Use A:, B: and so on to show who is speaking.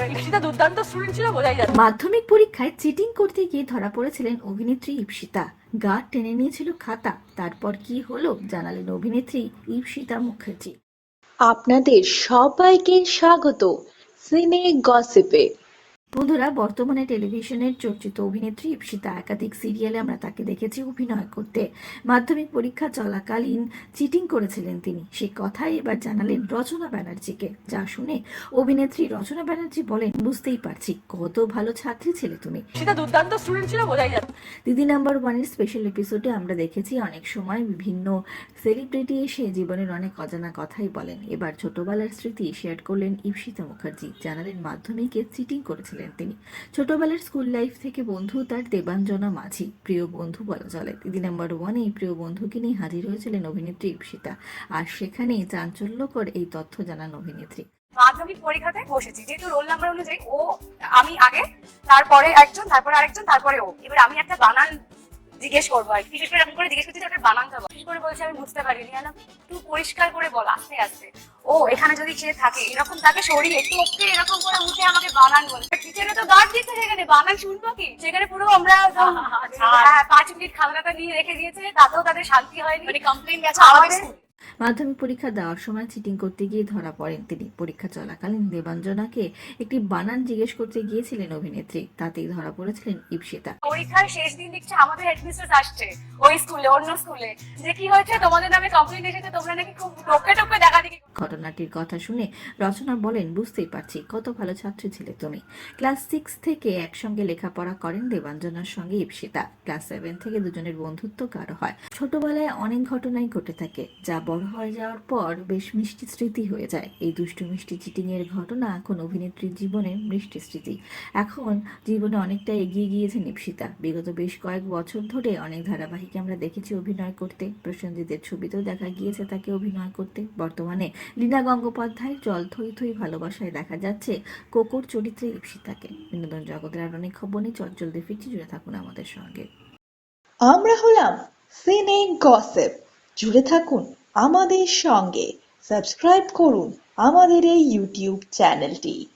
A: করে ঈপ্সিতা দুর্দান্ত স্টুডেন্ট ছিল বোঝাই যাচ্ছে।
B: মাধ্যমিক পরীক্ষায় চিটিং করতে গিয়ে ধরা পড়েছিলেন অভিনেত্রী ইপসিতা। গা টেনে নিয়েছিল খাতা। তারপর কি হলো জানালেন অভিনেত্রী ইপসিতা মুখার্জি।
C: আপনাদের সবাইকে স্বাগত। সিনে গসিপে।
B: বন্ধুরা বর্তমানে টেলিভিশনের চর্চিত অভিনেত্রী ঈপ্সিতা একাধিক সিরিয়ালে আমরা তাকে দেখেছি অভিনয় করতে। মাধ্যমিক পরীক্ষা চলাকালীন চিটিং করেছিলেন তিনি। সে কথাই এবার জানালেন রচনা ব্যানার্জিকে যা শুনে অভিনেত্রী রচনা ব্যানার্জি বলেন বুঝতেই পারছি কত ভালো ছাত্রী ছিলে তুমি।
A: দুর্দান্ত স্টুডেন্ট ছিল বোঝাই যাচ্ছে।
B: দিদি নাম্বার ওয়ানের স্পেশাল এপিসোডে আমরা দেখেছি অনেক সময় বিভিন্ন সেলিব্রিটি এসে জীবনের অনেক অজানা কথাই বলেন। এবার ছোটবেলার স্মৃতি শেয়ার করলেন ঈপ্সিতা মুখার্জি। জানালেন মাধ্যমিকে চিটিং করেছিলেন তিনি। ছোটবেলার স্কুল লাইফ থেকে বন্ধু তার দেবাঞ্জনা মাঝি, প্রিয় বন্ধু বলা চলে। দিদি নাম্বার ওয়ানে এই প্রিয় বন্ধুকে নিয়ে হাজির হয়েছিলেন অভিনেত্রী ঈপ্সিতা। আর সেখানেই চাঞ্চল্যকর এই তথ্য জানান অভিনেত্রী।
D: মাধ্যমিক পরীক্ষাতে বসেছি। যেহেতু রোল নাম্বার অনুযায়ী ও আমি আগে, তারপরে একজন, তারপরে আরেকজন, তারপরে ও। এবার আমি একটা বানান জিজ্ঞেস করব আর। বিশেষ করে এরকম করে জিজ্ঞেস করছি একটা বানানটা বিশেষ করে বলছে আমি বুঝতে পারিনি। না একটু পরিষ্কার করে বল আস্তে আস্তে। ও এখানে যদি সে থাকে এরকম তাকে সরিয়ে একটু ওকে এরকম করে উঠে আমাকে বানান বল। কিচেনে তো গার্ড দিচ্ছে সেখানে বানান শুনব কি? সেখানে পুরো আমরা হ্যাঁ, পাঁচ মিনিট খাতাটা নিয়ে রেখে দিয়েছে তাতেও তাদের শান্তি হয়নি। মানে কমপ্লেন গেছে আমাদের।
B: মাধ্যমিক পরীক্ষা দেওয়ার সময় চিটিং করতে গিয়ে ধরা পড়েন তিনি। পরীক্ষা চলাকালীন দেবাঞ্জনাকে একটি বানান জিজ্ঞেস করতে গিয়েছিলেন অভিনেত্রী। তাতেই ধরা পড়েছিলেন ইপসিতা।
D: পরীক্ষার শেষ দিন দেখছে আমাদের হেডমিস্ট্রেস আসছে, ওই স্কুলে, অন্য স্কুলে। যে কি হয়েছে, তোমাদের নামে কমপ্লেন এসেছে, তোমরা নাকি খুব দেখা দেখি
B: ঘটনাটির কথা শুনে রচনা বলেন, বুঝতেই পারছি, কত ভালো ছাত্রী ছিলে তুমি। ক্লাস সিক্স থেকে একসঙ্গে লেখাপড়া করেন দেবাঞ্জনার সঙ্গে ইপসিতা। ক্লাস সেভেন থেকে দুজনের বন্ধুত্ব গাঢ় হয়। ছোটবেলায় অনেক ঘটনাই ঘটে থাকে, যা বড় হয়ে যাওয়ার পর বেশ মিষ্টি স্মৃতি হয়ে যায়। এই দুষ্টু মিষ্টি চিটিং এর ঘটনা এখন অভিনেত্রীর জীবনে মিষ্টি স্মৃতি। এখন জীবনে অনেকটা এগিয়ে গিয়েছেন ইপসিতা। বিগত বেশ কয়েক বছর ধরে অনেক ধারাবাহিকে আমরা দেখেছি অভিনয় করতে। প্রসেনজিতের ছবিতেও দেখা গিয়েছে তাকে অভিনয় করতে। বর্তমানে লীনা গঙ্গোপাধ্যায়ের জল থই থই ভালোবাসায় দেখা যাচ্ছে কোকোর চরিত্রে ইপসিতাকে বিনোদন জগতের আর অনেক খবর নিয়ে চঞ্চল দিয়ে ফিরছি, জুড়ে থাকুন আমাদের সঙ্গে।
C: আমরা হলাম সিনে গসেপ। জুড়ে থাকুন আমাদের সঙ্গে। সাবস্ক্রাইব করুন আমাদের এই ইউটিউব চ্যানেলটি।